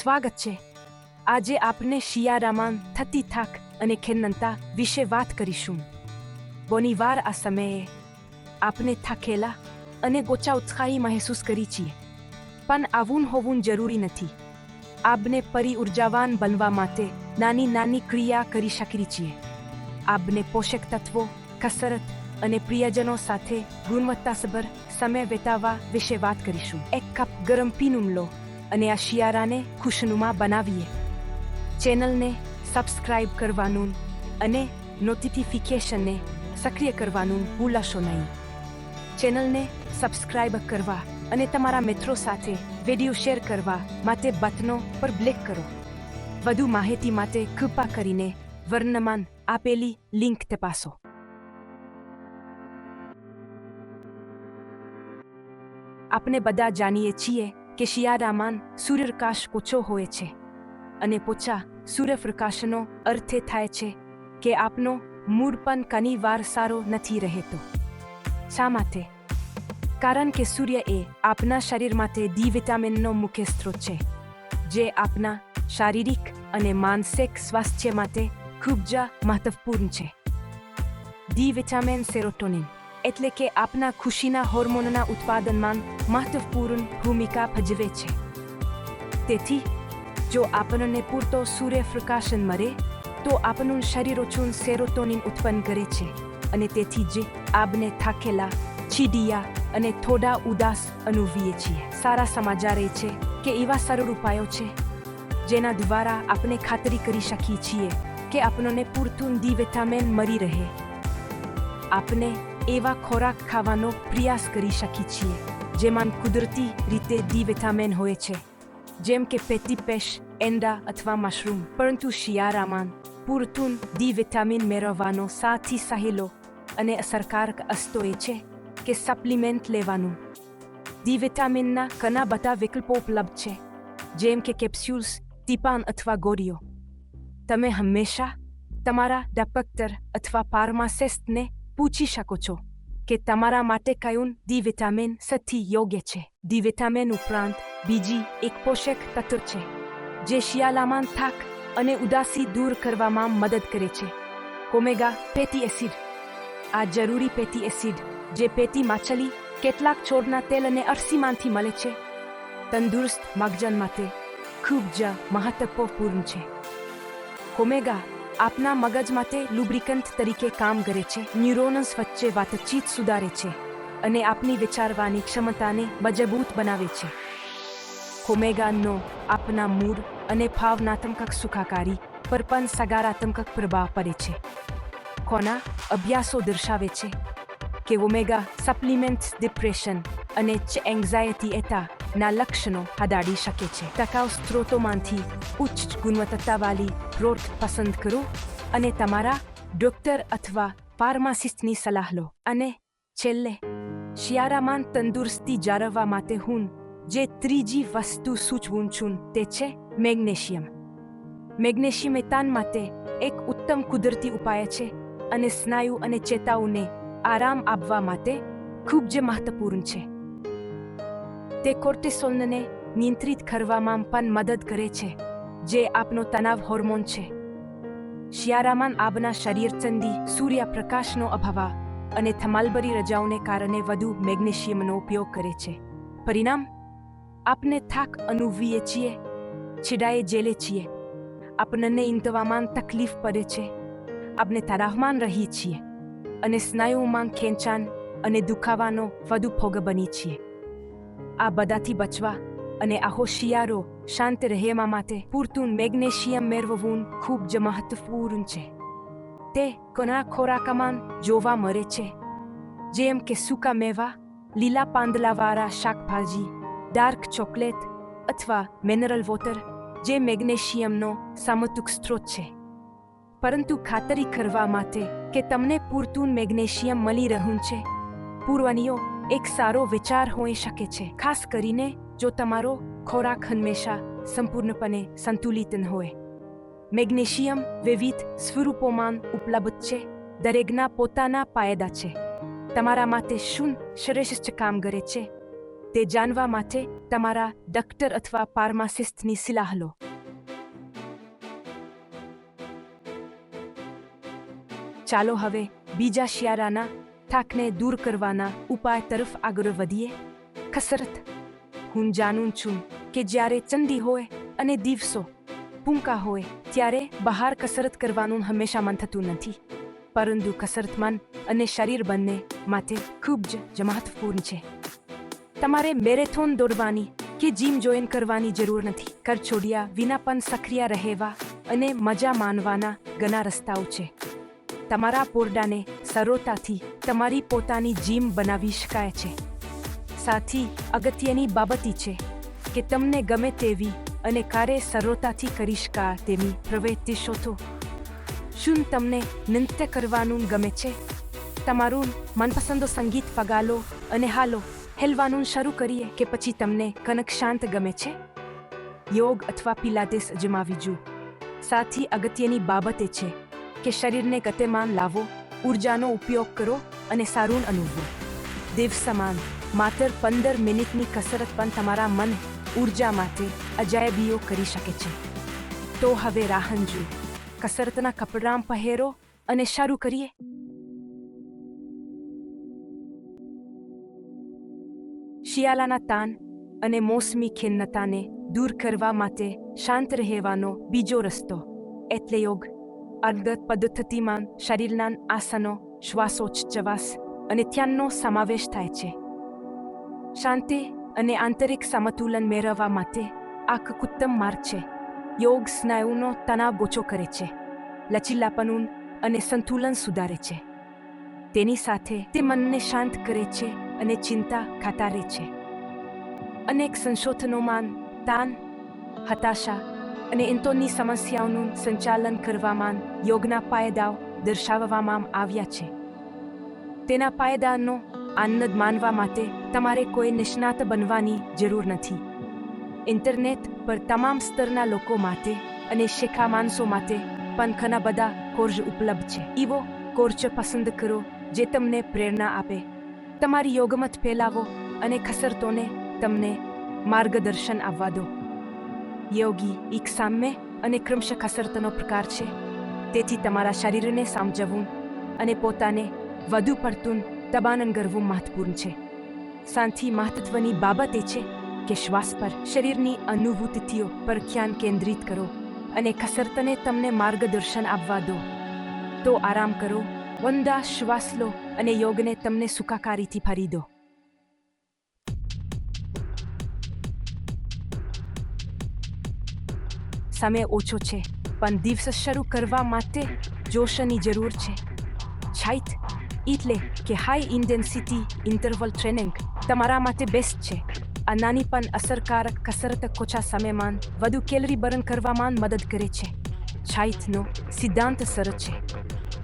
સ્વાગત છે. આજે આપણે શિયારામાં થતી થાક અને ખેનનતા વિશે વાત કરીશું. બોનીવાર આ સમયે આપણે થાકેલા અને ગોચા ઉત્સાહી મહેસૂસ કરી છીએ. પણ આવું હોવું જરૂરી નથી. આપને પરી ઉર્જાવાન બનવા માટે નાની નાની ક્રિયા કરી શકીએ છીએ. આપને પોષક તત્વો, કસરત અને પ્રિયજનો સાથે ગુણવત્તાસભર સમય વિતાવવા વિશે વાત કરીશું. એક કપ ગરમ પીનું લો અને આ શિયાળાને ખુશનુમા બનાવીએ. ચેનલને સબસ્ક્રાઇબ કરવાનું અને નોટિફિકેશનને સક્રિય કરવાનું ભૂલશો નહીં. ચેનલને સબસ્ક્રાઇબ કરવા અને તમારા મિત્રો સાથે વીડિયો શેર કરવા માટે બટનો પર ક્લિક કરો. વધુ માહિતી માટે કૃપા કરીને વર્ણમાન આપેલી લિંક તપાસો. આપણે બધા જાણીએ છીએ કે શિયાળામાં સૂર્યપ્રકાશ ઓછો હોય છે અને પોચા સૂર્યપ્રકાશનો અર્થ થાય છે કે આપનો મૂડ પણ ઘણી વાર સારો નથી રહેતો. શા માટે? કારણ કે સૂર્ય એ આપના શરીર માટે ડી વિટામિનનો મુખ્ય સ્ત્રોત છે, જે આપના શારીરિક અને માનસિક સ્વાસ્થ્ય માટે ખૂબ જ મહત્વપૂર્ણ છે. ડી વિટામિન સેરોટોનિન એટલે કે આપના ખુશીના હોર્મોનના ઉત્પાદનમાં મહત્વપૂર્ણ ભૂમિકા ભજવે છે. તેથી, જો આપણને પૂરતો સૂર્યપ્રકાશન મળે, તો આપણું શરીર ઓછું સેરોટોનિન ઉત્પન્ન કરે છે અને તેથી જ આપને થાકેલા, છીડિયા અને થોડા ઉદાસ અનુભવીએ છીએ. સારા સમાચાર એ છે કે એવા સરળ ઉપાયો છે જેના દ્વારા આપણે ખાતરી કરી શકીએ છીએ કે આપણને પૂરતું ડી વિટામિન મળી રહે. આપણે એવા ખોરાક ખાવાનો પ્રયાસ કરી શકીએ છીએ જેમાં કુદરતી રીતે ડી વિટામિન હોય છે જેમ કે પેટી પેશ એંડા અથવા મશરૂમ પરંતુ શિયાળામાં પૂરતું ડી વિટામિન મેળવવાનો સાથી સહેલો અને અસરકારક અસ્તો એ છે કે સપ્લિમેન્ટ લેવાનું ડી વિટામિનના ઘણા બધા વિકલ્પો ઉપલબ્ધ છે જેમ કે કેપ્સ્યુલ્સ ટીપાન અથવા ગોળીઓ તમે હંમેશા તમારા ડપક્ટર અથવા ફાર્માસિસ્ટને પૂછી શકો છો કે તમારા માટે કયું ડી વિટામિન સૌથી યોગ્ય છે? ડી વિટામિન ઉપરાંત બીજી એક પોષક તત્વ છે, જે શિયાળામાં થાક અને ઉદાસી દૂર કરવામાં મદદ કરે છે. કોમેગા પેટી એસિડ. આ જરૂરી પેટી એસિડ જે પેટી માછલી કેટલાક છોડના તેલ અને અરસીમાંથી મળે છે. તંદુરસ્ત મગજન માટે ખૂબ જ મહત્વપૂર્ણ છે. ઓમેગા આપના મગજ માટે લુબ્રિકન્ટ તરીકે કામ કરે છે. ન્યુરોન્સ વચ્ચે વાતચીત સુધારે છે અને આપની વિચારવાની ક્ષમતાને મજબૂત બનાવે છે. ઓમેગાનો આપના મૂડ અને ભાવનાત્મક સુખાકારી પર પણ સકારાત્મક પ્રભાવ પડે છે. કોના અભ્યાસો દર્શાવે છે કે ઓમેગા સપ્લિમેન્ટ્સ ડિપ્રેશન અને એન્ઝાયટી એટા ના લક્ષણો હદાડી શકે છે. ટકાઉ સ્ત્રોતોમાંથી ઉચ્ચ ગુણવત્તાવાળી રોટ પસંદ કરો અને તમારા ડોક્ટર અથવા ફાર્માસિસ્ટની સલાહ લો. અને છેલ્લે, શિયાળામાં તંદુરસ્તી જાળવવા માટે હું જે ત્રીજી વસ્તુ સૂચવું છું તે છે મેગ્નેશિયમ. મેગ્નેશિયમ એ તાન માટે એક ઉત્તમ કુદરતી ઉપાય છે અને સ્નાયુ અને ચેતાઓને આરામ આપવા માટે ખૂબ જ મહત્વપૂર્ણ છે. તે કોર્ટિસોલને નિયંત્રિત કરવામાં પણ મદદ કરે છે, જે આપનો તણાવ હોર્મોન છે. શિયાળામાં આપના શરીર ચંદી સૂર્યપ્રકાશનો અભાવ અને થમાલભરી રજાઓને કારણે વધુ મેગ્નેશિયમનો ઉપયોગ કરે છે. પરિણામ? આપને થાક અનુભવીએ છીએ, છેડાએ જેલે છીએ. આપણને ઇંતવામાં તકલીફ પડે છે. આપણે તરાહમાન રહીએ છીએ અને સ્નાયુમાં ખેંચાણ અને દુખાવાનો વધુ ભોગ બની છીએ. આ બધાથી બચવા અને આહો હોશિયારો શાંત રહેવા માટે પૂરતું મેગ્નેશિયમ મેળવવું ખૂબ જ મહત્વપૂર્ણ છે. તે ઘણા ખોરાકમાં જોવા મળે છે. જેમ કે સૂકા મેવા, લીલા પાંદલાવાળા શાકભાજી, ડાર્ક ચોકલેટ અથવા મિનરલ વોટર જે મેગ્નેશિયમનો સામતુક સ્ત્રોત છે. પરંતુ ખાતરી કરવા માટે કે તમને પૂરતું મેગ્નેશિયમ મળી રહ્યું છે. પૂર્વનીઓ એક સારો વિચાર હોઈ શકે છે, ખાસ કરીને જો તમારો ખોરાક હંમેશા સંપૂર્ણપણે સંતુલિત ન હોય. મેગ્નેશિયમ વિવિધ સ્વરૂપોમાં ઉપલબ્ધ છે, દરેકના પોતાના પાયદા છે. તમારા માટે શું શ્રેષ્ઠ કામ કરે છે, તે જાણવા માટે તમારા ડોક્ટર અથવા ફાર્માસિસ્ટની સલાહ લો. ચાલો હવે બીજા શિયાળાના થાકને દૂર કરવાના ઉપાય તરફ આગળ વધીએ? કસરત. હું જાણું છું કે જ્યારે ચંદી હોય અને દિવસો પૂંકા હોય, ત્યારે બહાર કસરત કરવાનું હંમેશા મન થતું નથી. પરંતુ કસરત મન અને શરીર બંને માટે ખૂબ જ જમાતપૂર્ણ છે. તમારે મેરેથોન દોડવાની કે જીમ જોઈન કરવાની જરૂર નથી. કર છોડ્યા વિના પણ સક્રિય રહેવા અને મજા માનવાના ઘણા રસ્તાઓ છે. તમારા પોરડાને સરળતાથી તમારી પોતાની જીમ બનાવી શકાય છે. સાથી, અગત્યની બાબત છે કે તમને ગમે તેવી અને કાર્ય સરળતાથી કરી શકાય તેવી પ્રવૃત્તિ શોધો. શું તમને નૃત્ય કરવાનું ગમે છે? તમારું મનપસંદ સંગીત પગાલો અને હાલો હેલવાનું શરૂ કરીએ કે પછી તમને કનક શાંત ગમે છે? યોગ અથવા પિલાટેસ અજમાવી જુઓ. સાથી, અગત્યની બાબત છે કે શરીરને ગતિમાન લાવો ઉર્જાનો ઉપયોગ કરો અને સારું અનુભવો. દિવસમાન માત્ર પંદર મિનિટની કસરત પણ તમારા મન ઊર્જા માટે અજાયબીઓ કરી શકે છે. તો હવે રાહન જુઓ કસરતના કપડાં પહેરો અને શરૂ કરીએ. શિયાળાના તાન અને મોસમી ખિન્નતાને દૂર કરવા માટે શાંત રહેવાનો બીજો રસ્તો, એટલે યોગ. અર્ગત પદ્ધતિમાં શરીરના આસનો, શ્વાસોચ્છવાસ અને ધ્યાનનો સમાવેશ થાય છે. શાંતિ અને આંતરિક સમતુલન મેળવવા માટે આ ઉત્તમ માર્ગ છે. યોગ સ્નાયુનો તણાવ ઓછો કરે છે. લચીલાપણું અને સંતુલન સુધારે છે. તેની સાથે તે મનને શાંત કરે છે અને ચિંતા ખાતારે છે. અનેક સંશોધનોમાં તાન, હતાશા અને ઇન્તોની સમસ્યાઓનું સંચાલન કરવામાં યોગના પાયદાઓ દર્શાવવામાં આવ્યા છે. તેના પાયદાનો આનંદ માનવા માટે તમારે કોઈ નિષ્ણાત બનવાની જરૂર નથી. ઇન્ટરનેટ પર તમામ સ્તરના લોકો માટે અને શેખા માણસો માટે પણ ઘણા બધા કોર્સ ઉપલબ્ધ છે. એવો કોર્સ પસંદ કરો જે તમને પ્રેરણા આપે. તમારી યોગમત ફેલાવો અને ખસરતોને તમને માર્ગદર્શન આપવા દો. યોગી એક સામ્ય અને ક્રમશ કસરતનો પ્રકાર છે તેથી તમારા શરીરને સમજવું અને પોતાને વધુ પડતું દબાણન કરવું મહત્વપૂર્ણ છે શાંતિ મહત્વની બાબત એ છે કે શ્વાસ પર શરીરની અનુભૂતિઓ પર ધ્યાન કેન્દ્રિત કરો અને કસરતને તમને માર્ગદર્શન આપવા દો તો આરામ કરો વંદા શ્વાસ લો અને યોગને તમને સુખાકારીથી ફરી દો સમય ઓછો છે, પણ દિવસ શરૂ કરવા માટે જોશની જરૂર છે. છાઈત એટલે કે હાઈ ઇન્ટેન્સિટી ઇન્ટરવલ ટ્રેનિંગ તમારા માટે બેસ્ટ છે. આ નાની પણ અસરકારક કસરત ઓછા સમયમાં વધુ કેલરી બર્ન કરવામાં મદદ કરે છે. છાઈતનો સિદ્ધાંત સરળ છે.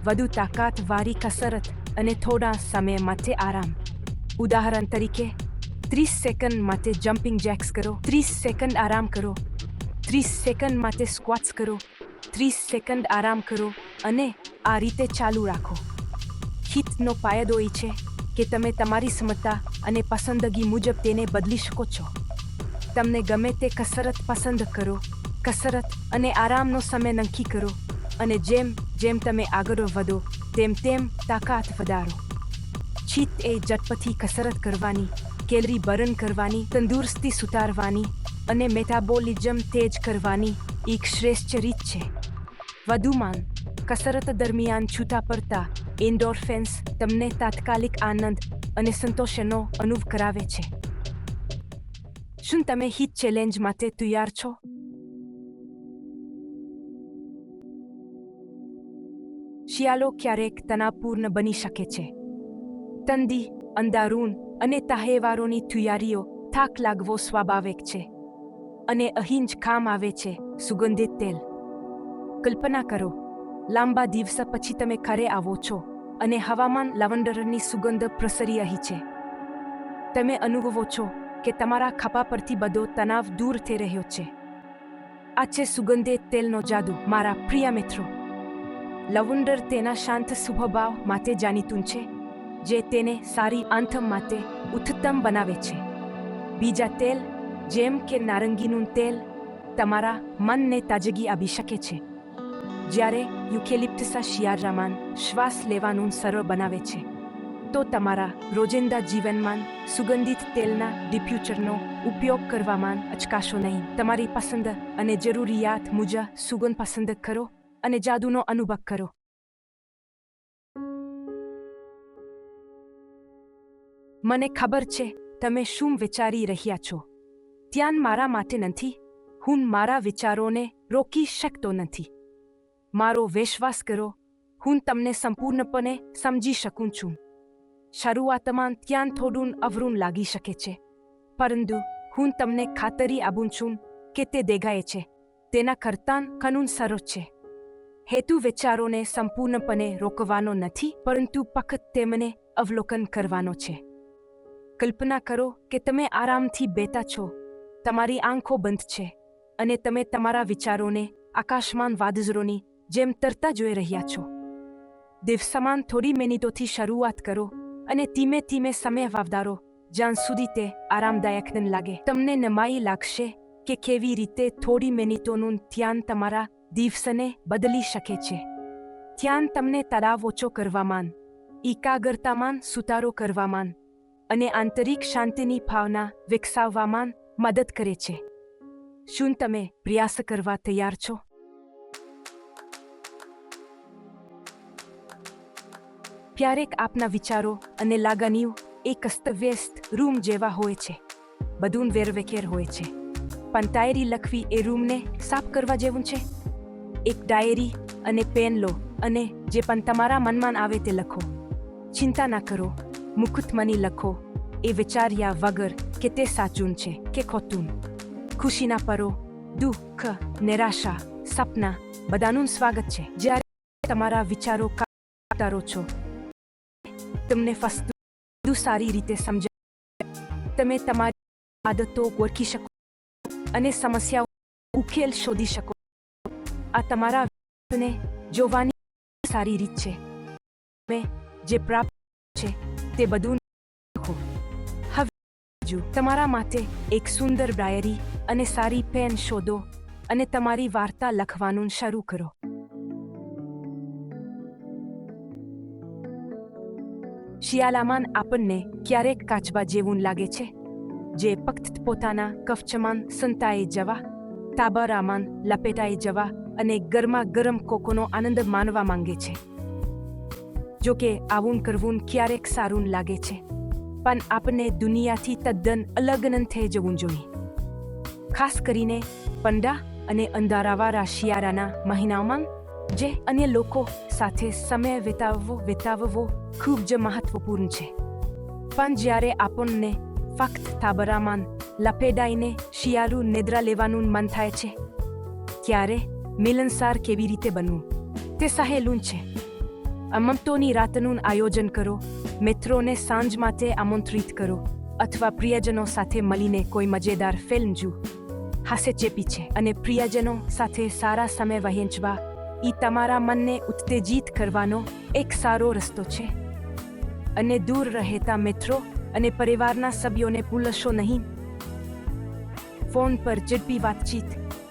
વધુ તાકાતવાળી કસરત અને થોડા સમય માટે આરામ. ઉદાહરણ તરીકે, ત્રીસ સેકન્ડ માટે જમ્પિંગ જેક્સ કરો. ત્રીસ સેકન્ડ આરામ કરો. ત્રીસ સેકન્ડ માટે સ્ક્વાટ્સ કરો, ત્રીસ સેકન્ડ આરામ કરો અને આ રીતે ચાલુ રાખો. હિતનો પાયદો એ છે કે તમે તમારી ક્ષમતા અને પસંદગી મુજબ તેને બદલી શકો છો. તમને ગમે તે કસરત પસંદ કરો, કસરત અને આરામનો સમય નક્કી કરો અને જેમ જેમ તમે આગળ વધો, તેમ તેમ તાકાત વધારો. ચિત્ત એ ઝટપથી કસરત કરવાની, કેલરી બર્ન કરવાની, તંદુરસ્તી સુધારવાની અને મેટાબોલિઝમ તેજ કરવાની એક શ્રેષ્ઠ રીત છે. વધુમાં, કસરત દરમિયાન છૂટા પડતા એન્ડોરફેન્સ તમને તાત્કાલિક આનંદ અને સંતોષનો અનુભવ કરાવે છે. શું તમે હિટ ચેલેન્જ માટે તૈયાર છો? શિયાળો ક્યારેક તણાવપૂર્ણ બની શકે છે. તંદી અંધારૂન અને તહેવારોની તૈયારીઓ થાક લાગવો સ્વાભાવિક છે. અને અહીં જ કામ આવે છે, સુગંધિત તેલ. કલ્પના કરો, લાંબા દિવસ પછી તમે ઘરે આવો છો અને હવામાન લવંડરની સુગંધ પ્રસરી રહી છે. તમે અનુભવો છો કે તમારા ખભા પરથી બધો તણાવ દૂર થઈ રહ્યો છે. આ છે સુગંધિત તેલનો જાદુ, મારા પ્રિય મિત્રો. લવંડર તેના શાંત સ્વભાવ માટે જાણીતું છે, જે તેને સારી આંથમ માટે ઉત્તમ બનાવે છે. બીજા તેલ જેમ કે નારંગીનું તેલ તમારા મનને તાજગી આપી શકે છે. જ્યારે યુકેલિપ્ટસા શિયાળામાં શ્વાસ લેવાનું સરળ બનાવે છે, તો તમારા રોજિંદા જીવનમાં સુગંધિત તેલના ડિફ્યુચરનો ઉપયોગ કરવામાં અચકાશો નહીં. તમારી પસંદ અને જરૂરિયાત મુજબ સુગંધ પસંદ કરો અને જાદુનો અનુભવ કરો. મને ખબર છે તમે શું વિચારી રહ્યા છો. ધ્યાન મારા માટે નથી. હું મારા વિચારોને રોકી શકતો નથી. મારો વિશ્વાસ કરો. હું તમને સંપૂર્ણપણે સમજી શકું છું. શરૂઆતમાં ત્યાં થોડું અવરૂણ લાગી શકે છે. પરંતુ હું તમને ખાતરી આપું છું કે તે દેખાય છે. તેના કરતાં કાનૂન સરળ છે. હેતુ વિચારોને સંપૂર્ણપણે રોકવાનો નથી, પરંતુ પખત તેમને અવલોકન કરવાનો છે. કલ્પના કરો કે તમે આરામથી બેતા છો. તમારી આંખો બંધ છે અને તમે તમારા વિચારોને આકાશમાન વાદઝરોની જેમ તરતા જોઈ રહ્યા છો. દિવસમાન થોડી મિનિટોથી શરૂઆત કરો અને ધીમે ધીમે સમય વાવદારો, જ્યાં સુધી તે આરામદાયક ન લાગે. તમને નમાઈ લાગશે કે કેવી રીતે થોડી મિનિટોનું ધ્યાન તમારા દિવસને બદલી શકે છે. ધ્યાન તમને તળાવ ઓછો કરવામાં એકાગ્રતામાં સુધારો કરવામાં અને આંતરિક શાંતિની ભાવના વિકસાવવામાં મદદ કરે છે. શું તમે પ્રયાસ કરવા તૈયાર છો? ક્યારેક આપના વિચારો અને લાગણીઓ એક અસ્તવ્યસ્ત રૂમ જેવા હોય છે. બધું વેરવેકેર હોય છે. પણ ડાયરી લખવી એ રૂમને સાફ કરવા જેવું છે? એક ડાયરી અને પેન લો અને જે પણ તમારા મનમાં આવે તે લખો. ચિંતા ના કરો. મુકુતમની લખો. એ વિચાર્યા વગર કે તે સાચું છે કે ખોટું ખુશીના પરો દુઃખ નિરાશા સપના બધાનું સ્વાગત છે જ્યારે તમારા વિચારો કાઢો છો તમને વધુ સારી રીતે સમજાય તમે તમારી આદતો ઓળખી શકો અને સમસ્યાઓ ઉકેલ શોધી શકો આ તમારા ને જોવાની સારી રીત છે તમે જે પ્રાપ્ત છે તે બધું બીજું, તમારા માટે એક સુંદર ડાયરી અને સારી પેન શોધો અને તમારી વાર્તા લખવાનું શરૂ કરો. શિયાલામાન આપણને ક્યારેક કાચબા જેવું લાગે છે જે ફક્ત પોતાના કફચમાન સંતાઈ જવા તાબરામાન લપેટાઈ જવા અને ગરમા ગરમ કોકોનો આનંદ માનવા માંગે છે. જો કે આવું કરવું ક્યારેક સારું લાગે છે. પણ આપણે દુનિયાથી તદ્દન અલગ ન થઈ જવું જોઈએ. ખાસ કરીને પંડા અને અંધારાવાળા શિયાળાના મહિનાઓમાં જે અન્ય લોકો સાથે સમય વિતાવવો વિતાવવો ખૂબ જ મહત્વપૂર્ણ છે. પણ જ્યારે આપણને ફક્ત તાબરામાં લપેડાઈને શિયાળુ નિદ્રા લેવાનું મન થાય છે, ત્યારે મિલનસાર કેવી રીતે બનવું? તે સહેલું છે. અમમતોની રાતનું આયોજન કરો. મિત્રોને સાંજ માટે આમંત્રિત કરો. અથવા પ્રિયજનો સાથે મળીને કોઈ મજેદાર ફિલ્મ જુઓ. હાસે ચેપી છે અને પ્રિયજનો સાથે સારા સમય વહેંચવા. એ તમારા મનને ઉત્તેજિત કરવાનો એક સારો રસ્તો છે. અને દૂર રહેતા મિત્રો અને પરિવારના સભ્યોને ભૂલશો નહીં. ફોન પર ઝડપી વાતચીત,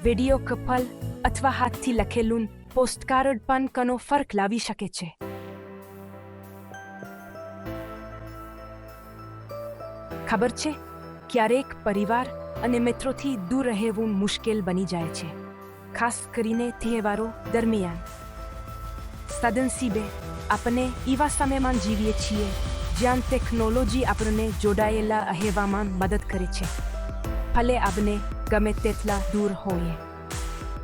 વીડિયો કપલ અથવા હાથથી લખેલું પોસ્ટકાર્ડ પણ કનો ફરક લાવી શકે છે. ખબર છે? ક્યારેક પરિવાર અને મિત્રોથી દૂર રહેવું મુશ્કેલ બની જાય છે. ખાસ કરીને તહેવારો દરમિયાન. સદનસીબે આપણે એવા સમયમાં જીવીએ છીએ જ્યાં ટેકનોલોજી આપણને જોડાયેલા અહેવામાં મદદ કરે છે. ભલે આપણે ગમે તેટલા દૂર હોઈએ.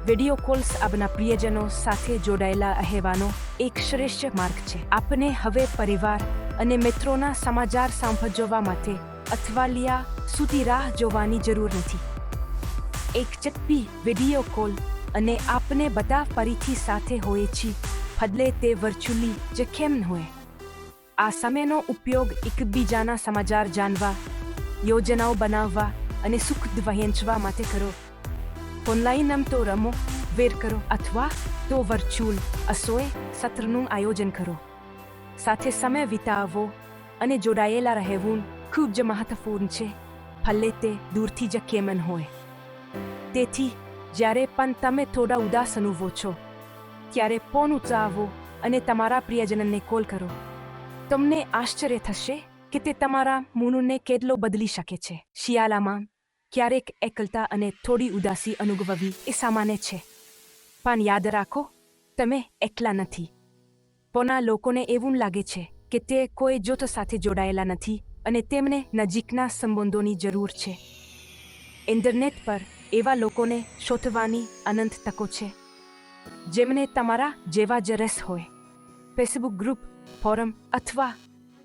વીડિયો કોલ્સ આપના પ્રિયજનો સાથે જોડાયેલા અહેવાનો એક શ્રેષ્ઠ માર્ગ છે. આપને હવે પરિવાર અને મિત્રોના સમાચાર સાંભળવા માટે અથવાલિયા સુધી રાહ જોવાની જરૂર નથી. એક ચટપી વીડિયો કોલ અને આપને બધા ફરીથી સાથે હોઈએ છીએ બદલે તે વર્ચ્યુઅલી જે કેમ હોય. આ સમયનો ઉપયોગ એકબીજાના સમાચાર જાણવા, યોજનાઓ બનાવવા અને સુખ વહેંચવા માટે કરો. ઓનલાઈન રમતો રમો વેર કરો અથવા તો વર્ચ્યુઅલ અસોય સત્રનું આયોજન કરો સાથે સમય વિતાવો અને જોડાયેલા રહેવું ખૂબ જ મહત્વપૂર્ણ છે ભલે તે દૂરથી જ કેમન હોય તેથી જ્યારે પણ તમે થોડા ઉદાસ અનુભવો છો ત્યારે ફોન ઉચાવો અને તમારા પ્રિયજનને કોલ કરો તમને આશ્ચર્ય થશે કે તે તમારા મૂડને કેટલો બદલી શકે છે શિયાળામાં ક્યારેક એકલતા અને થોડી ઉદાસી અનુભવવી એ સામાન્ય છે. પણ યાદ રાખો, તમે એકલા નથી. પોના લોકોને એવું લાગે છે કે તે કોઈ જૂથ સાથે જોડાયેલા નથી અને તેમને નજીકના સંબંધોની જરૂર છે. ઇન્ટરનેટ પર એવા લોકોને શોધવાની અનંત તકો છે, જેમને તમારા જેવા જ રસ હોય. ફેસબુક ગ્રુપ, ફોરમ અથવા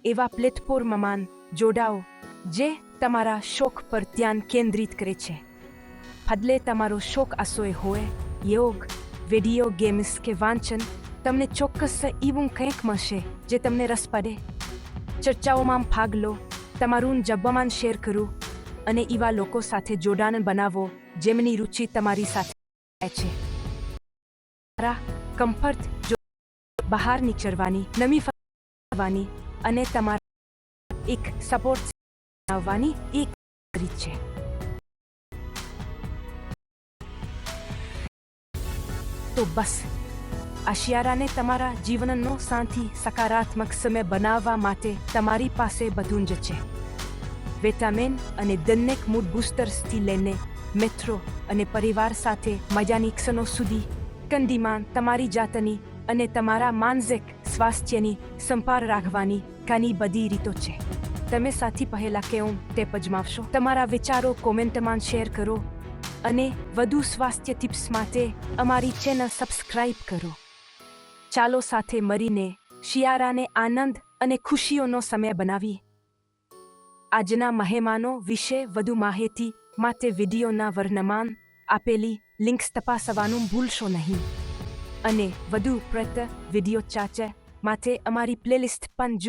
એવા પ્લેટફોર્મમાં જોડાઓ, જે તમારા શોખ પર ધ્યાન કેન્દ્રિત કરે છે. બદલે તમારો શોખ આશોય હોય, યોગ વીડિયો ગેમ્સ કે વાંચન તમને ચોક્કસ એવું કંઈક મળશે જે તમને રસ પડે. ચર્ચાઓમાં ભાગ લો, તમારું જબ્બામાન શેર કરો અને એવા લોકો સાથે જોડાણ બનાવો જેમની રુચિ તમારી સાથે છે. તમારા કમ્ફર્ટ બહાર નીચરવાની નમી ફરવાની અને તમારા એક સપોર્ટ બનાવવાની એક રીત છે તો બસ આ તમારા જીવનનો સાથી સકારાત્મક સમય બનાવવા માટે તમારી પાસે બધું જ છે વિટામિન અને દરેક મૂડ બુસ્ટર્સથી લઈને મિત્રો અને પરિવાર સાથે મજાની ક્ષણો સુધી કંદીમાં તમારી જાતની અને તમારા માનસિક સ્વાસ્થ્યની સંભાળ રાખવાની ઘણી બધી રીતો છે તમે સાથી પહેલા કેવું તે પજમાવશો તમારા વિચારો કોમેન્ટમાં શેર કરો અને વધુ સ્વાસ્થ્ય ટિપ્સ માટે અમારી ચેનલ સબસ્ક્રાઇબ કરો. ચાલો સાથે મળીને શિયાળાને આનંદ અને ખુશીઓનો સમય બનાવી આજના મહેમાનો વિશે વધુ માહિતી માટે વિડીયોના વર્ણમાન આપેલી લિંક્સ તપાસવાનું ભૂલશો નહીં. અને વધુ પ્રત વીડિયો ચાચે માટે અમારી પ્લેલિસ્ટ પણ